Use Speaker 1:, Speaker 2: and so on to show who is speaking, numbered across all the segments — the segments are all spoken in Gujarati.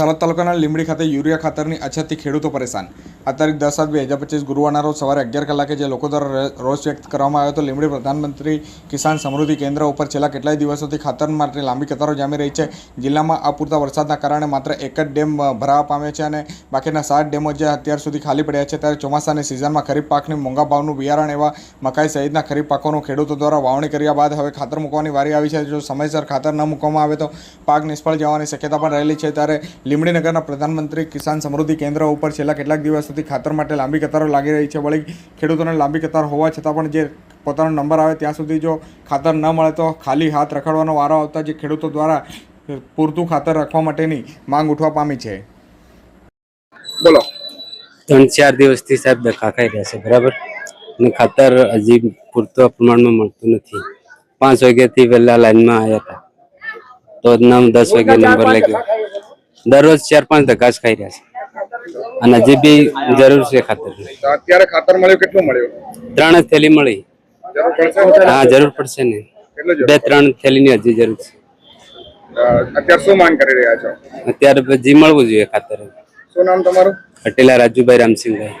Speaker 1: થરાદ તાલુકાના લીંબડી ખાતે યુરિયા ખાતરની અછતથી ખેડૂતો પરેશાન. આ તારીખ દસ સાત બે હજાર પચીસ ગુરુવારના રોજ સવારે અગિયાર કલાકે જે લોકો દ્વારા રોષ વ્યક્ત કરવામાં આવ્યો હતો, લીંબડી પ્રધાનમંત્રી કિસાન સમૃદ્ધિ કેન્દ્ર ઉપર છેલ્લા કેટલાય દિવસોથી ખાતર માટે લાંબી કતારો જામી રહી છે. જિલ્લામાં અપૂરતા વરસાદના કારણે માત્ર એક જ ડેમ ભરાવા પામ્યો છે અને બાકીના સાત ડેમો જે અત્યાર સુધી ખાલી પડ્યા છે, ત્યારે ચોમાસાની સિઝનમાં ખરીફ પાકની મોંઘા ભાવનું બિયારણ એવા મકાઈ સહિતના ખરીફ પાકોનું ખેડૂતો દ્વારા વાવણી કર્યા બાદ હવે ખાતર મૂકવાની વારી આવી છે. જો સમયસર ખાતર ન મૂકવામાં આવે તો પાક નિષ્ફળ જવાની શક્યતા પણ રહેલી છે. ત્યારે લીંબડી નગરના પ્રધાનમંત્રી કિસાન સમૃદ્ધિ કેન્દ્ર ઉપર છેલ્લા કેટલાક દિવસથી ખાતર માટે લાંબી કતારો લાગી રહી છે. વળી ખેડૂતોને લાંબી કતાર હોવા છતાં પણ જે પોતાનો નંબર આવે ત્યાં સુધી જો ખાતર ન મળે તો ખાલી હાથ રખડવાનો વારો આવતા જે ખેડૂતો દ્વારા પૂરતું ખાતર રાખવા માટેની માંગ ઉઠવા પામી છે. બોલો.
Speaker 2: ત્રણ ચાર દિવસથી સાહેબ ધક્કા ખાઈ રહ્યા છે બરાબર? અને ખાતર હજી પૂરતા પ્રમાણમાં મળતું નથી. પાંચ વાગ્યાથી પહેલાં લાઈનમાં આવ્યા હતા. તો નવ દસ વાગે નંબર લાગ્યો. દરરોજ ચાર પાંચ જ ખાઈ રહ્યા છે. અને હજી બી જરૂર છે ખાતર.
Speaker 1: અત્યારે ખાતર મળ્યું કેટલું મળ્યું?
Speaker 2: ત્રણ જ થેલી મળી. હા જરૂર પડશે ને. બે ત્રણ થેલીની હજી જરૂર છે.
Speaker 1: અત્યારે શું માંગ કરી રહ્યા છો?
Speaker 2: અત્યારે હજી મળવું જોઈએ ખાતર.
Speaker 1: શું નામ તમારું?
Speaker 2: પટેલા રાજુભાઈ રામસિંહભાઈ.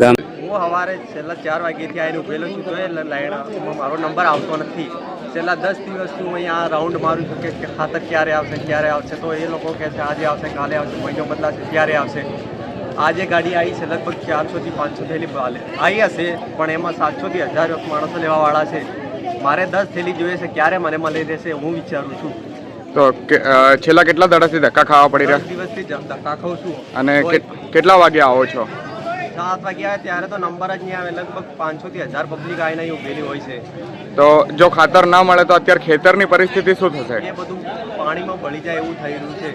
Speaker 2: ગામ
Speaker 3: હું સવારે છેલ્લા ચાર વાગ્યાથી આવીને ઉભેલો છું. તો એ લાઈન મારો નંબર આવતો નથી. છેલ્લા દસ દિવસથી હું અહીંયા રાઉન્ડ મારું છું કે ખાતર ક્યારે આવશે ક્યારે આવશે? તો એ લોકો કહે છે આજે આવશે કાલે આવશે મહિનો બદલાશે ત્યારે આવશે? આજે ગાડી આવી છે લગભગ ચારસોથી પાંચસો થેલી આવી હશે પણ એમાં સાતસોથી હજાર માણસો લેવાવાળા છે. મારે દસ થેલી જોઈએ છે ક્યારે મને મળી રહેશે હું વિચારું છું.
Speaker 1: તો છેલ્લા કેટલા દાડાથી ધક્કા ખાવા પડી રહ્યા?
Speaker 3: દિવસથી ધક્કા ખાઉં છું.
Speaker 1: અને કેટલા વાગે આવો છો?
Speaker 3: સાત વાગે આવે ત્યારે તો નંબર જ નહીં આવે. લગભગ પાંચસોથી હજાર પબ્લિક આવીને અહીં ઉભેલી હોય છે.
Speaker 1: તો જો ખાતર ના મળે તો અત્યારે ખેતરની પરિસ્થિતિ શું થશે?
Speaker 3: એ બધું પાણીમાં બળી જાય એવું થઈ રહ્યું છે.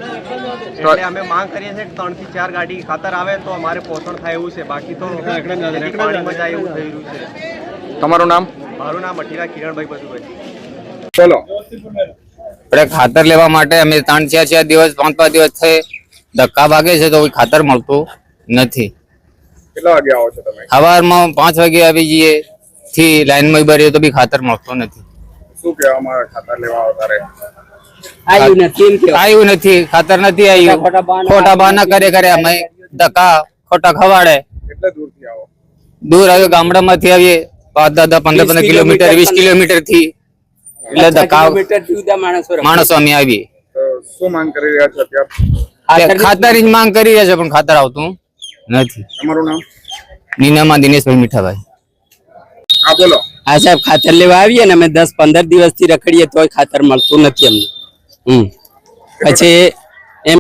Speaker 3: એટલે અમે માંગ કરીએ છીએ કે ત્રણથી ચાર ગાડી ખાતર આવે તો અમારે પોષણ થાય એવું છે. બાકી તો પાણીમાં જાય એવું થઈ રહ્યું છે.
Speaker 1: તમારું નામ?
Speaker 3: મારું નામ અઠીરા કિરણભાઈ બધુભાઈ
Speaker 1: ચલો
Speaker 2: આપણે ખાતર લેવા માટે અમે ત્રણ ચાર ચાર દિવસ પાંચ પાંચ દિવસ થઈ ધક્કા ભાગે છે તો કોઈ ખાતર મળતું નથી.
Speaker 1: કેટલા વાગે આવો છો તમે?
Speaker 2: સવારમાં પાંચ વાગે આવી જઈએ. થી લાઈનમાં તો બી ખાતર મળતું નથી.
Speaker 1: શું કહેવામાં આવે ખાતર લેવા આવતા
Speaker 2: આવ્યું નથી આવ્યું નથી ખાતર નથી આવ્યું. ખોટા બહાના કરે કરે અમે ધક્કા ખોટા ખવાડે.
Speaker 1: કેટલે દૂરથી આવો?
Speaker 2: દૂર આવ્યો ગામડામાંથી આવીએ. પાંચ દસ પંદર પંદર કિલોમીટર વીસ કિલોમીટરથી એટલે ધક્કા માણસો અમે આવીએ.
Speaker 1: શું માંગ કરી રહ્યા છો અત્યારે?
Speaker 2: ખાતર જ માંગ કરી રહ્યા છે પણ ખાતર આવતું. નથી.
Speaker 1: તમારું નામ?
Speaker 2: નીનામાં દિનેશભાઈ મીઠાભાઈ.
Speaker 1: હા બોલો.
Speaker 4: હા સાહેબ ખાતર લેવા આવીએ ને અમે દસ પંદર દિવસથી રખડીએ તોય ખાતર મળતું નથી અમને. હમ. પછી